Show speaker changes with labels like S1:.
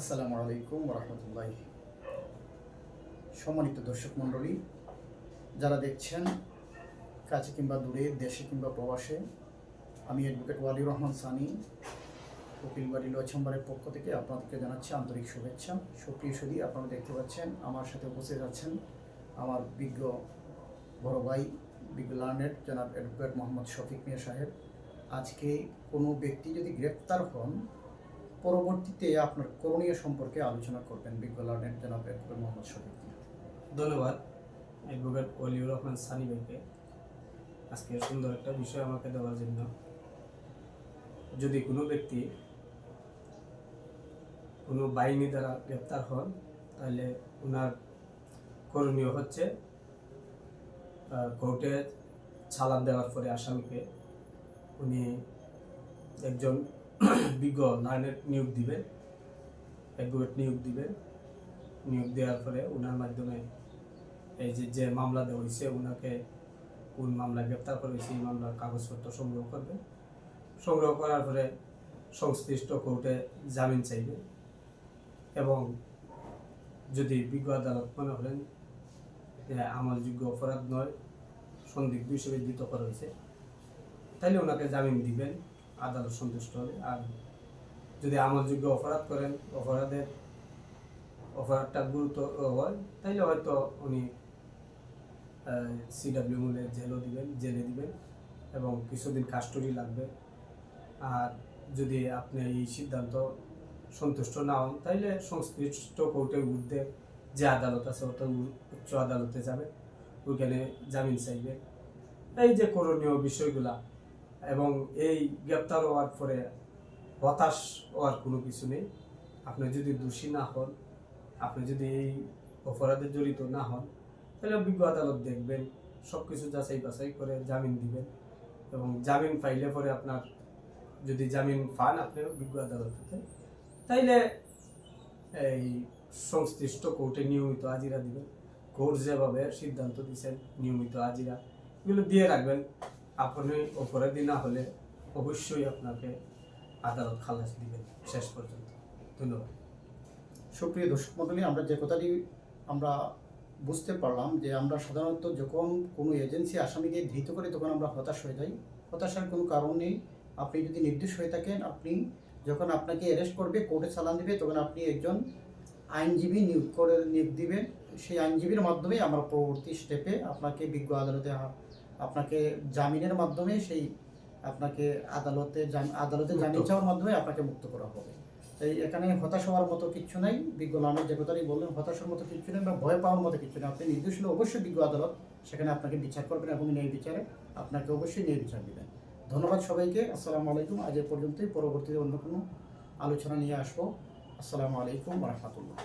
S1: আসসালামু আলাইকুম রহমতুল্লাহ সম্মানিত দর্শক মণ্ডলী, যারা দেখছেন কাছে কিংবা দূরে, দেশে কিংবা প্রবাসে, আমি অ্যাডভোকেট ওয়ালিউর রহমান সানি, উকিল বাড়ি লছম্বারের পক্ষ থেকে আপনাদেরকে জানাচ্ছি আন্তরিক শুভেচ্ছা। সুপ্রিয় সুদী আপনারা দেখতে পাচ্ছেন, আমার সাথে উপস্থিত আছেন আমার বিজ্ঞ বড় ভাই, বিজ্ঞ লার্নেট জনাব অ্যাডভোকেট মোহাম্মদ শফিক মিয়া সাহেব। আজকে কোনো ব্যক্তি যদি গ্রেপ্তার হন পরবর্তীতে আপনার করণীয় সম্পর্কে আলোচনা করবেন বিজ্ঞ লার্নেট জনাব অ্যাডভোকেট মোহাম্মদ শফিক
S2: ধন্যবাদ, অ্যাডভোকেট অলিউর রহমান সানি ভাইকে। আজকে সুন্দর একটা বিষয় আমাকে দেওয়ার জন্য। যদি কোনো ব্যক্তি কোনো বাহিনী দ্বারা গ্রেপ্তার হন, তাহলে ওনার করণীয় হচ্ছে কোর্টে চালান দেওয়ার পরে আসামিকে উনি একজন বিজ্ঞ লার্নের নিয়োগ দিবেন, অ্যাডভোকেট নিয়োগ দিবেন। নিয়োগ দেওয়ার পরে ওনার মাধ্যমে এই যে যে মামলা দেওয়া হয়েছে ওনাকে কোন মামলা গ্রেপ্তার করা সেই মামলার কাগজপত্র সংগ্রহ করবে সংগ্রহ করার পরে সংশ্লিষ্ট কোর্টে জামিন চাইবে এবং যদি বিজ্ঞ আদালত মনে করেন যে আমলযোগ্য অপরাধ নয়, সন্দিগ্ধ হিসেবে করা হয়েছে, তাহলে ওনাকে জামিন দিবেন। আদালত সন্তুষ্ট হবে। আর যদি আমলযোগ্য অপরাধ করেন, অপরাধের অপরাধটা গুরুত্ব হয়, তাইলে হয়তো উনি সিডাব্লিউ মূলে জেলও দিবেন, জেলে দিবেন এবং কিছুদিন কাস্টডি লাগবে। আর যদি আপনি এই সিদ্ধান্ত সন্তুষ্ট না হন, তাইলে সংশ্লিষ্ট কোর্টের ঊর্ধ্বে যে আদালত আছে ওটা উচ্চ আদালতে যাবে ওইখানে জামিন চাইবে এই যে করণীয় বিষয়গুলা এবং এই গ্রেপ্তার হওয়ার পরে হতাশ হওয়ার কোনো কিছু নেই। আপনি যদি দোষী না হন, আপনি যদি এই অপরাধে জড়িত না হন, তাহলে বিজ্ঞ আদালত দেখবেন সব কিছু যাচাই বাছাই করে জামিন দিবেন এবং জামিন পাইলে পরে আপনার যদি জামিন পান আপনি বিজ্ঞ আদালতে তাইলে এই সংশ্লিষ্ট কোর্টে নিয়মিত হাজিরা দিবেন। কোর্ট যেভাবে সিদ্ধান্ত দিচ্ছেন নিয়মিত হাজিরা, এগুলো দিয়ে রাখবেন। আপনি অপরাধী না হলে অবশ্যই আপনাকে আদালত খালাস দিবেন শেষ পর্যন্ত। ধন্যবাদ।
S1: সুপ্রিয় দর্শক মণ্ডলী, আমরা যে কথাটি আমরা বুঝতে পারলাম যে আমরা সাধারণত যখন কোনো এজেন্সি আসামিকে ধৃত করে তখন আমরা হতাশ হয়ে যাই। হতাশার কোনো কারণ নেই। আপনি যদি নির্দোষ হয়ে থাকেন, আপনি যখন আপনাকে অ্যারেস্ট করবে কোর্টে চালান দিবে, তখন আপনি একজন আইনজীবী নিয়োগ করে নিয়োগ দিবেন। সেই আইনজীবীর মাধ্যমে আমরা পরবর্তী স্টেপে আপনাকে বিজ্ঞ আদালতে আপনাকে জামিনের মাধ্যমে সেই আপনাকে আদালতে আদালতে জামিন। চাওয়ার মাধ্যমে আপনাকে মুক্ত করা হবে। তাই এখানে হতাশ হওয়ার মতো কিছু নাই বিজ্ঞ লানের যে কথাটি বললেন হতাশার মতো কিছু নেই বা ভয় পাওয়ার মতো কিছু নেই। আপনি নির্দোষ হলে অবশ্যই বিজ্ঞ আদালত সেখানে আপনাকে বিচার করবেন এবং ন্যায় বিচারে আপনাকে অবশ্যই ন্যায় বিচার দিবেন। ধন্যবাদ সবাইকে আসসালামু আলাইকুম। আজ এ পর্যন্তই পরবর্তীতে অন্য কোনো আলোচনা নিয়ে আসব। আসসালামু আলাইকুম রহমতুল্লাহ।